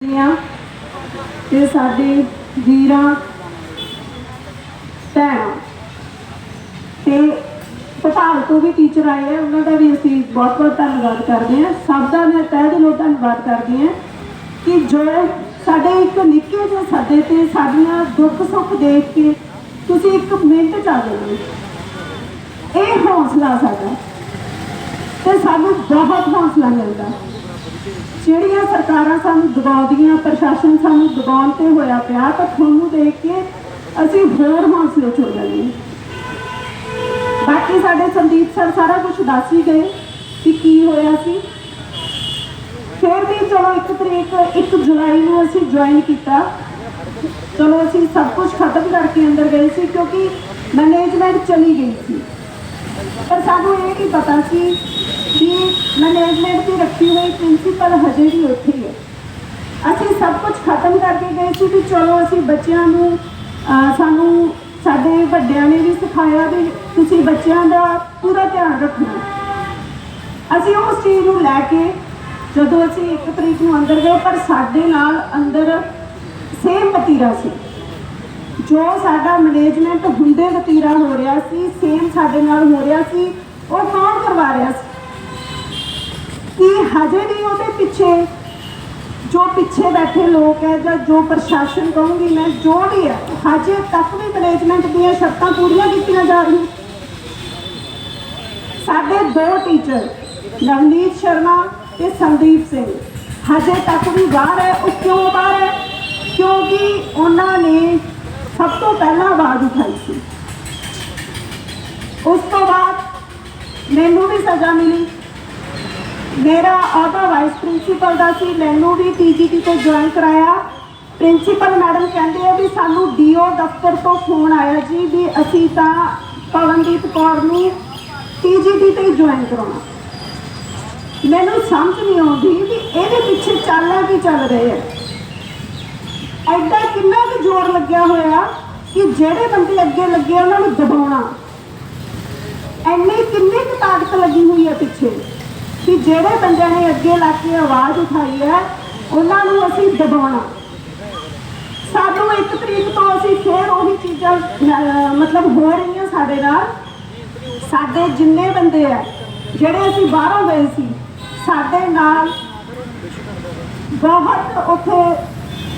ਦੀਆਂ ਤੇ ਸਾਡੇ ਵੀਰਾਂ ਭੈਣਾਂ ਤੇ ਭੋਪਾਲ ਤੋਂ ਵੀ ਟੀਚਰ ਆਏ ਆ, ਉਹਨਾਂ ਦਾ ਵੀ ਅਸੀਂ ਬਹੁਤ ਬਹੁਤ ਧੰਨਵਾਦ ਕਰਦੇ ਹਾਂ। ਸਭ ਦਾ ਮੈਂ ਤਹਿ ਦਿਲੋਂ ਧੰਨਵਾਦ ਕਰਦੀ ਹਾਂ ਕਿ ਜੋ ਸਾਡੇ ਇੱਕ ਨਿੱਕੇ ਜਿਹੇ ਸੱਦੇ ਤੇ ਸਾਡੀਆਂ ਦੁੱਖ ਸੁੱਖ ਦੇਖ ਕੇ ਤੁਸੀਂ ਇੱਕ ਮਿੰਟ ਚ ਆ ਗਏ ਇਹ ਹੌਸਲਾ ਸਾਡਾ ਤੇ ਸਾਨੂੰ ਬਹੁਤ ਹੌਸਲਾ ਮਿਲਦਾ। ਜਿਹੜੀਆਂ ਸਰਕਾਰਾਂ ਸਾਨੂੰ ਦਬਾਉਂਦੀਆਂ, ਪ੍ਰਸ਼ਾਸਨ ਸਾਨੂੰ ਦਬਾਉਣ ਤੇ ਹੋਇਆ ਪਿਆ, ਤਾਂ ਤੁਹਾਨੂੰ ਦੇਖ ਕੇ ਅਸੀਂ ਹੋਰ ਹੌਸਲੇ ਚ ਹੋ ਜਾਂਦੇ ਬਾਕੀ ਸਾਡੇ ਸੰਦੀਪ ਸਰ ਸਾਰਾ ਕੁਝ ਦੱਸ ਹੀ ਗਏ ਕਿ ਕੀ ਹੋਇਆ ਸੀ। ਫਿਰ ਵੀ ਚਲੋ ਇੱਕ ਤਰੀਕ 1 ਜੁਲਾਈ ਨੂੰ ਅਸੀਂ ਜੁਆਇਨ ਕੀਤਾ। ਚਲੋ ਅਸੀਂ ਸਭ ਕੁਝ ਖਤਮ ਕਰਕੇ ਅੰਦਰ ਗਏ ਸੀ, ਕਿਉਂਕਿ ਮੈਨੇਜਮੈਂਟ ਚਲੀ ਗਈ ਸੀ। ਪਰ ਸਾਨੂੰ ਇਹ ਨਹੀਂ ਪਤਾ ਸੀ ਕਿ ਮੈਨੇਜਮੈਂਟ ਦੀ ਰੱਖੀ ਹੋਈ ਪ੍ਰਿੰਸੀਪਲ ਹਜੇ ਵੀ ਉੱਥੇ ਹੈ ਅਸੀਂ ਸਭ ਕੁਝ ਖਤਮ ਕਰਕੇ ਗਏ ਸੀ ਕਿ ਚਲੋ ਅਸੀਂ ਬੱਚਿਆਂ ਨੂੰ ਸਾਨੂੰ ਸਾਡੇ ਵੱਡਿਆਂ ਨੇ ਵੀ ਸਿਖਾਇਆ ਵੀ ਤੁਸੀਂ ਬੱਚਿਆਂ ਦਾ ਪੂਰਾ ਧਿਆਨ ਰੱਖਣਾ। ਅਸੀਂ ਉਸ ਚੀਜ਼ ਨੂੰ ਲੈ ਕੇ ਜਦੋਂ ਅਸੀਂ ਇੱਕ ਤਰੀਕ ਨੂੰ ਅੰਦਰ ਗਏ, ਪਰ ਸਾਡੇ ਨਾਲ ਅੰਦਰ ਸੇਮ ਵਤੀਰਾ ਸੀ। ਜੋ ਸਾਡਾ ਮੈਨੇਜਮੈਂਟ ਹੁੰਦੇ ਵਤੀਰਾ ਹੋ ਰਿਹਾ ਸੀ ਸੇਮ ਸਾਡੇ ਨਾਲ ਹੋ ਰਿਹਾ ਸੀ, ਉਹ ਕੌਣ ਕਰਵਾ ਰਿਹਾ ਸੀ? ਕਿ ਹਜੇ ਵੀ ਉਹਦੇ ਪਿੱਛੇ ਜੋ ਪਿੱਛੇ ਬੈਠੇ ਲੋਕ ਹੈ ਜਾਂ ਜੋ ਪ੍ਰਸ਼ਾਸਨ ਕਹੂੰਗੀ ਮੈਂ, ਜੋ ਵੀ ਹੈ, ਹਜੇ ਤੱਕ ਵੀ ਮੈਨੇਜਮੈਂਟ ਦੀਆਂ ਸ਼ਰਤਾਂ ਪੂਰੀਆਂ ਕੀਤੀਆਂ ਜਾ ਰਹੀਆਂ। ਸਾਡੇ ਦੋ ਟੀਚਰ ਨਵਨੀਤ ਸ਼ਰਮਾ ਤੇ ਸੰਦੀਪ ਸਿੰਘ, ਹਜੇ ਤੱਕ ਵੀ ਬਾਹਰ ਹੈ, ਉਹ ਕਿਉਂ ਬਾਹਰ ਹੈ? ਕਿਉਂਕਿ ਉਹਨਾਂ ਨੇ ਸਭ ਤੋਂ ਪਹਿਲਾਂ ਆਵਾਜ਼ ਉਠਾਈ ਸੀ। ਉਸ ਤੋਂ ਬਾਅਦ ਮੈਨੂੰ ਵੀ ਸਜ਼ਾ ਮਿਲੀ। ਮੇਰਾ ਅਹੁਦਾ ਵਾਈਸ ਪ੍ਰਿੰਸੀਪਲ ਦਾ ਸੀ, ਮੈਨੂੰ ਵੀ ਟੀਜੀਟੀ ਤੇ ਜੁਆਇਨ ਕਰਾਇਆ। ਪ੍ਰਿੰਸੀਪਲ ਮੈਡਮ ਕਹਿੰਦੇ ਆ ਵੀ ਸਾਨੂੰ ਡੀਓ ਦਫ਼ਤਰ ਤੋਂ ਫੋਨ ਆਇਆ ਜੀ ਵੀ ਅਸੀਂ ਤਾਂ ਪਵਨਦੀਪ ਕੌਰ ਨੂੰ ਟੀਜੀਟੀ ਤੇ ਜੁਆਇਨ ਕਰਾਉਣਾ। ਮੈਨੂੰ ਸਮਝ ਨਹੀਂ ਆਉਂਦੀ ਵੀ ਇਹਦੇ ਪਿੱਛੇ ਚੱਲਣਾ ਕੀ ਚੱਲ ਰਹੇ ਹੈ ਐਡਾ ਕਿੰਨਾ ਕੁ ਜ਼ੋਰ ਲੱਗਿਆ ਹੋਇਆ ਕਿ ਜਿਹੜੇ ਬੰਦੇ ਅੱਗੇ ਲੱਗੇ ਉਹਨਾਂ ਨੂੰ ਦਬਾਉਣਾ। ਐਨੀ ਕਿੰਨੀ ਕੁ ਤਾਕਤ ਲੱਗੀ ਹੋਈ ਹੈ ਪਿੱਛੇ ਕਿ ਜਿਹੜੇ ਬੰਦਿਆਂ ਨੇ ਅੱਗੇ ਲੱਗ ਕੇ ਆਵਾਜ਼ ਉਠਾਈ ਹੈ, ਉਹਨਾਂ ਨੂੰ ਅਸੀਂ ਦਬਾਉਣਾ। ਸਾਨੂੰ ਇੱਕ ਤਰੀਕ ਤੋਂ ਅਸੀਂ ਫੇਰ ਉਹੀ ਚੀਜ਼ਾਂ ਮਤਲਬ ਹੋ ਰਹੀਆਂ ਸਾਡੇ ਨਾਲ। ਸਾਡੇ ਜਿੰਨੇ ਬੰਦੇ ਆ, ਜਿਹੜੇ ਅਸੀਂ ਬਾਹਰੋਂ ਗਏ ਸੀ, ਸਾਡੇ ਨਾਲ ਬਹੁਤ ਉੱਥੇ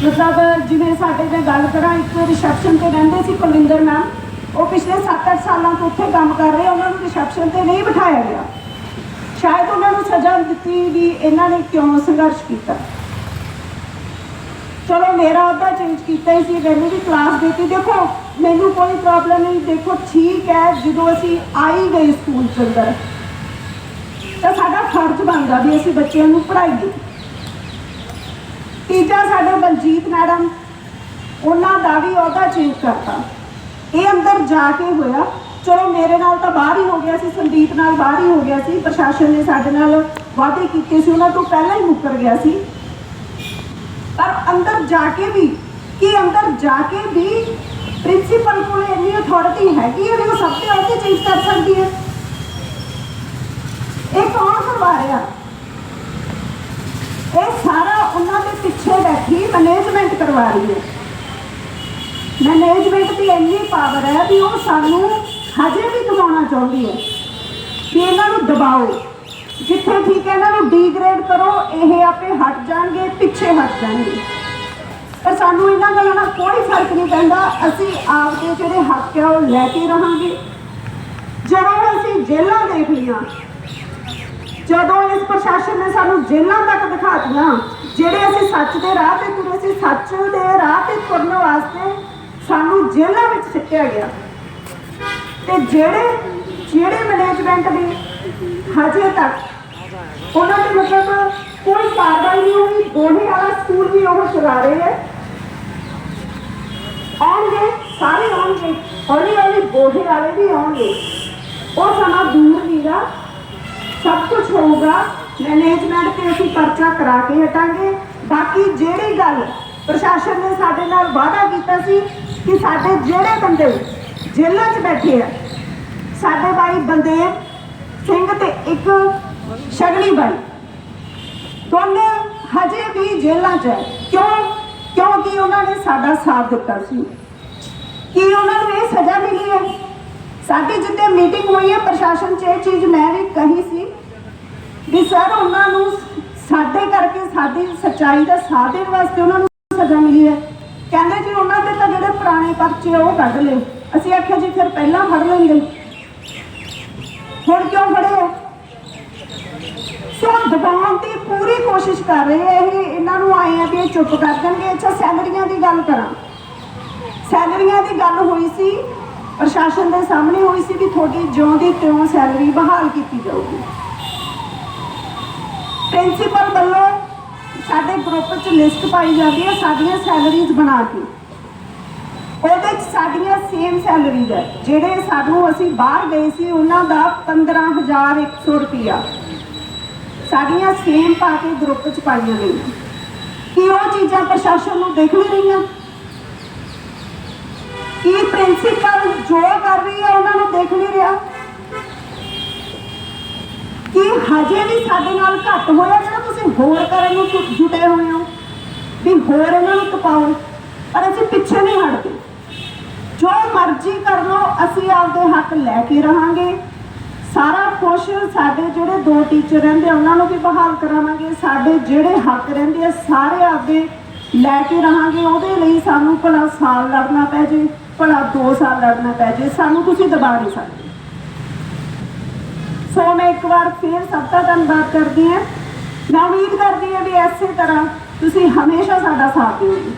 ਮਤਲਬ ਜਿਵੇਂ ਸਾਡੇ ਮੈਂ ਗੱਲ ਕਰਾਂ, ਇੱਕ ਰਿਸੈਪਸ਼ਨ ਤੇ ਰਹਿੰਦੇ ਸੀ ਕੁਲਿੰਦਰ ਮੈਮ। ਉਹ ਪਿਛਲੇ 7-8 ਸਾਲਾਂ ਤੋਂ ਉੱਥੇ ਕੰਮ ਕਰ ਰਹੇ, ਉਹਨਾਂ ਨੂੰ ਰਿਸੈਪਸ਼ਨ ਤੇ ਨਹੀਂ ਬਿਠਾਇਆ ਗਿਆ। ਸ਼ਾਇਦ ਉਹਨਾਂ ਨੂੰ ਸਜ਼ਾ ਦਿੱਤੀ ਵੀ ਇਹਨਾਂ ਨੇ ਕਿਉਂ ਸੰਘਰਸ਼ ਕੀਤਾ। ਚਲੋ, ਮੇਰਾ ਉਹਦਾ ਚੇਂਜ ਕੀਤਾ ਹੀ ਸੀ, ਮੈਨੂੰ ਵੀ ਕਲਾਸ ਦਿੱਤੀ। ਦੇਖੋ, ਮੈਨੂੰ ਕੋਈ ਪ੍ਰੋਬਲਮ ਨਹੀਂ। ਦੇਖੋ, ਠੀਕ ਹੈ, ਜਦੋਂ ਅਸੀਂ ਆਈ ਗਏ ਸਕੂਲ ਚ ਅੰਦਰ, ਤਾਂ ਸਾਡਾ ਫਰਜ਼ ਬਣਦਾ ਵੀ ਅਸੀਂ ਬੱਚਿਆਂ ਨੂੰ ਪੜ੍ਹਾਈਏ। ਤੀਜਾ ਸਾਡੇ ਬਲਜੀਤ ਮੈਡਮ, ਉਹਨਾਂ ਦਾ ਵੀ ਅਹੁਦਾ ਚੇਂਜ ਕਰਤਾ। ਇਹ ਅੰਦਰ ਜਾ ਕੇ ਹੋਇਆ। ਚਲੋ ਮੇਰੇ ਨਾਲ ਤਾਂ ਬਾਹਰ ਹੀ ਹੋ ਗਿਆ ਸੀ, ਸੰਦੀਪ ਨਾਲ ਬਾਹਰ ਹੀ ਹੋ ਗਿਆ ਸੀ। ਪ੍ਰਸ਼ਾਸਨ ਨੇ ਸਾਡੇ ਨਾਲ ਵਾਅਦੇ ਕੀਤੇ ਸੀ, ਉਹਨਾਂ ਤੋਂ ਪਹਿਲਾਂ ਹੀ ਮੁੱਕਰ ਗਿਆ ਸੀ। ਪਰ ਅੰਦਰ ਜਾ ਕੇ ਵੀ, ਕਿ ਅੰਦਰ ਜਾ ਕੇ ਵੀ ਪ੍ਰਿੰਸੀਪਲ ਕੋਲ ਇੰਨੀ ਅਥਾਰਟੀ ਹੈਗੀ ਹੈ, ਵੀ ਉਹ ਸਭ ਤੇ ਅਹੁਦੇ ਚੇਂਜ ਕਰ ਸਕਦੀ ਹੈ। ਇਹ ਕੌਣ ਕਰਵਾ ਰਿਹਾ? ਇਹ ਸਾਰਾ ਉਹਨਾਂ ਦੇ ਪਿੱਛੇ ਬੈਠੀ ਮੈਨੇਜਮੈਂਟ ਕਰਵਾ ਰਹੀ ਹੈ। ਮੈਨੇਜਮੈਂਟ ਦੀ ਇੰਨੀ ਪਾਵਰ ਹੈ ਵੀ ਉਹ ਸਾਨੂੰ ਹਜੇ ਵੀ ਦਬਾਉਣਾ ਚਾਹੁੰਦੀ ਹੈ ਕਿ ਇਹਨਾਂ ਨੂੰ ਦਬਾਓ। ਜਿੱਥੇ ਠੀਕ ਹੈ ਇਹਨਾਂ ਨੂੰ ਡੀਗ੍ਰੇਡ ਕਰੋ, ਇਹ ਆਪੇ ਹਟ ਜਾਣਗੇ, ਪਿੱਛੇ ਹਟ ਜਾਣਗੇ। ਪਰ ਸਾਨੂੰ ਇਹਨਾਂ ਗੱਲਾਂ ਨਾਲ ਕੋਈ ਫ਼ਰਕ ਨਹੀਂ ਪੈਂਦਾ। ਅਸੀਂ ਆਪ ਆਪਦੇ ਜਿਹੜੇ ਹੱਕ ਆ ਉਹ ਲੈ ਕੇ ਰਹਾਂਗੇ। ਜਦੋਂ ਅਸੀਂ ਜੇਲਾਂ ਦੇਖ ਲਈਆਂ ਜਦੋਂ ਇਸ ਪ੍ਰਸ਼ਾਸਨ ਨੇ ਸਾਨੂੰ ਜੇਲ੍ਹਾਂ ਤੱਕ ਦਿਖਾਤੀਆਂ, ਜਿਹੜੇ ਅਸੀਂ ਸੱਚ ਦੇ ਰਾਹ ਤੇ ਤੁਰੇ ਸੀ, ਸੱਚ ਦੇ ਰਾਹ ਤੇ ਤੁਰਨ ਵਾਸਤੇ ਸਾਨੂੰ ਜੇਲ੍ਹਾਂ ਵਿੱਚ ਸਿੱਟਿਆ ਗਿਆ। ਤੇ ਜਿਹੜੇ ਜਿਹੜੇ ਮੈਨੇਜਮੈਂਟ ਨੇ ਹਜੇ ਤੱਕ ਉਹਨਾਂ ਦੇ ਮਤਲਬ ਕੋਈ ਕਾਰਵਾਈ ਨਹੀਂ ਹੋਈ ਦੋਹੇ ਵਾਲਾ ਸਕੂਲ ਵੀ ਉਹ ਚਲਾ ਰਹੇ ਹੈ ਆਉਣਗੇ, ਸਾਰੇ ਆਉਣਗੇ ਹੌਲੀ ਹੌਲੀ ਬੋਹੇ ਵਾਲੇ ਵੀ ਆਉਣਗੇ। ਉਹ ਸਮਾਂ ਦੂਰ ਨਹੀਂਗਾ ਸਭ ਕੁਝ ਹੋਊਗਾ। ਮੈਨੇਜਮੈਂਟ ਤੇ ਅਸੀਂ ਪਰਚਾ ਕਰਾ ਕੇ ਹਟਾਂਗੇ। ਬਾਕੀ ਜਿਹੜੀ ਗੱਲ ਪ੍ਰਸ਼ਾਸਨ ਨੇ ਸਾਡੇ ਨਾਲ ਵਾਅਦਾ ਕੀਤਾ ਸੀ ਕਿ ਸਾਡੇ ਜਿਹੜੇ ਬੰਦੇ ਜੇਲ੍ਹਾਂ 'ਚ ਬੈਠੇ ਆ, ਸਾਡੇ ਭਾਈ ਬੰਦੇਵ ਸਿੰਘ ਤੇ ਇੱਕ ਸ਼ਗਨੀ ਬਾਈ, ਦੋਨੇ ਹਜੇ ਵੀ ਜੇਲ੍ਹਾਂ 'ਚ ਹੈ। ਕਿਉਂ? ਕਿਉਂਕਿ ਉਹਨਾਂ ਨੇ ਸਾਡਾ ਸਾਥ ਦਿੱਤਾ ਸੀ। ਕਿ ਉਹਨਾਂ ਨੂੰ ਇਹ ਸਾਡੀ ਜਿੱਤੇ ਮੀਟਿੰਗ ਹੋਈ ਹੈ, ਪ੍ਰਸ਼ਾਸਨ 'ਚ ਇਹ ਚੀਜ਼ ਮੈਂ ਵੀ ਕਹੀ ਸੀ ਵੀ ਸਰ, ਉਹਨਾਂ ਨੂੰ ਸਾਡੇ ਕਰਕੇ, ਸਾਡੀ ਸੱਚਾਈ ਦਾ ਸਾਥ ਦੇਣ ਵਾਸਤੇ ਉਹਨਾਂ ਨੂੰ ਸਜ਼ਾ ਮਿਲੀ ਹੈ। ਕਹਿੰਦੇ ਜੀ, ਉਹਨਾਂ ਦੇ ਤਾਂ ਜਿਹੜੇ ਪੁਰਾਣੇ ਪਰਚੇ ਉਹ ਕੱਢ ਲਏ ਅਸੀਂ ਆਖਿਆ ਜੀ, ਫਿਰ ਪਹਿਲਾਂ ਫੜ ਲੈਂਦੇ। ਹੁਣ ਕਿਉਂ ਫੜੇ ਆ ਸੋ ਦਬਾਉਣ ਦੀ ਪੂਰੀ ਕੋਸ਼ਿਸ਼ ਕਰ ਰਹੇ ਆ ਇਹ। ਇਹਨਾਂ ਨੂੰ ਆਏ ਆ ਵੀ ਇਹ ਚੁੱਪ ਕਰ ਦੇਣਗੇ ਅੱਛਾ, ਸੈਲਰੀਆਂ ਦੀ ਗੱਲ ਕਰਾਂ। ਸੈਲਰੀਆਂ ਦੀ ਗੱਲ ਹੋਈ ਸੀ ਪ੍ਰਸ਼ਾਸਨ ਦੇ ਸਾਹਮਣੇ ਹੋਈ ਸੀ ਵੀ ਤੁਹਾਡੀ ਜਿਉਂ ਦੀ ਤਿਉਂ ਸੈਲਰੀ ਬਹਾਲ ਕੀਤੀ ਜਾਊਗੀ। ਪ੍ਰਿੰਸੀਪਲ ਵੱਲੋਂ ਸਾਡੇ ਗਰੁੱਪ 'ਚ ਲਿਸਟ ਪਾਈ ਜਾਂਦੀ ਹੈ ਸਾਡੀਆਂ ਸੈਲਰੀਜ਼ ਬਣਾ ਕੇ। ਉਹਦੇ 'ਚ ਸਾਡੀਆਂ ਸੇਮ ਸੈਲਰੀਜ਼ ਹੈ। ਜਿਹੜੇ ਸਾਨੂੰ ਅਸੀਂ ਬਾਹਰ ਗਏ ਸੀ, ਉਹਨਾਂ ਦਾ 15100 ਰੁਪਿਆ ਸਾਡੀਆਂ ਸੇਮ ਪਾ ਕੇ ਗਰੁੱਪ 'ਚ ਪਾਈਆਂ ਗਈਆਂ। ਕੀ ਉਹ ਚੀਜ਼ਾਂ ਪ੍ਰਸ਼ਾਸਨ ਨੂੰ ਦੇਖ ਨਹੀਂ ਰਹੀਆਂ? ਕੀ ਪ੍ਰਿੰਸੀਪਲ ਜੋ ਕਰ ਰਹੀ ਹੈ ਉਹਨਾਂ ਨੂੰ ਦੇਖ ਨਹੀਂ ਰਿਹਾ? ਕਿ ਹਜੇ ਵੀ ਸਾਡੇ ਨਾਲ ਘੱਟ ਹੋਇਆ ਜਿਹੜਾ ਤੁਸੀਂ ਹੋਰ ਕਰਨ ਨੂੰ ਜੁਟੇ ਹੋਏ ਹੋ? ਵੀ ਹੋਰ ਇਹਨਾਂ ਨੂੰ ਤਪਾਓ ਪਰ ਅਸੀਂ ਪਿੱਛੇ ਨਹੀਂ ਹਟਦੇ। ਜੋ ਮਰਜ਼ੀ ਕਰ ਲਓ, ਅਸੀਂ ਆਪਦੇ ਹੱਕ ਲੈ ਕੇ ਰਹਾਂਗੇ। ਸਾਰਾ ਕੁਝ ਸਾਡੇ ਜਿਹੜੇ ਦੋ ਟੀਚਰ ਰਹਿੰਦੇ ਉਹਨਾਂ ਨੂੰ ਵੀ ਬਹਾਲ ਕਰਾਵਾਂਗੇ। ਸਾਡੇ ਜਿਹੜੇ ਹੱਕ ਰਹਿੰਦੇ ਆ, ਸਾਰੇ ਆਪਦੇ ਲੈ ਕੇ ਰਹਾਂਗੇ। ਉਹਦੇ ਲਈ ਸਾਨੂੰ ਭਲਾ ਸਾਲ ਲੜਨਾ ਪੈ ਜੇ। ਭਲਾ 2 ਸਾਲ ਲੜਨਾ ਪੈ ਜੇ ਸਾਨੂੰ ਤੁਸੀਂ ਦਬਾ ਨਹੀਂ ਸਕਦੇ। ਸੋ ਮੈਂ ਇੱਕ ਵਾਰ ਫੇਰ ਸਭ ਦਾ ਧੰਨਵਾਦ ਕਰਦੀ ਹਾਂ। ਮੈਂ ਉਮੀਦ ਕਰਦੀ ਹਾਂ ਵੀ ਇਸੇ ਤਰ੍ਹਾਂ ਤੁਸੀਂ ਹਮੇਸ਼ਾ ਸਾਡਾ ਸਾਥ ਦਿਓਗੇ।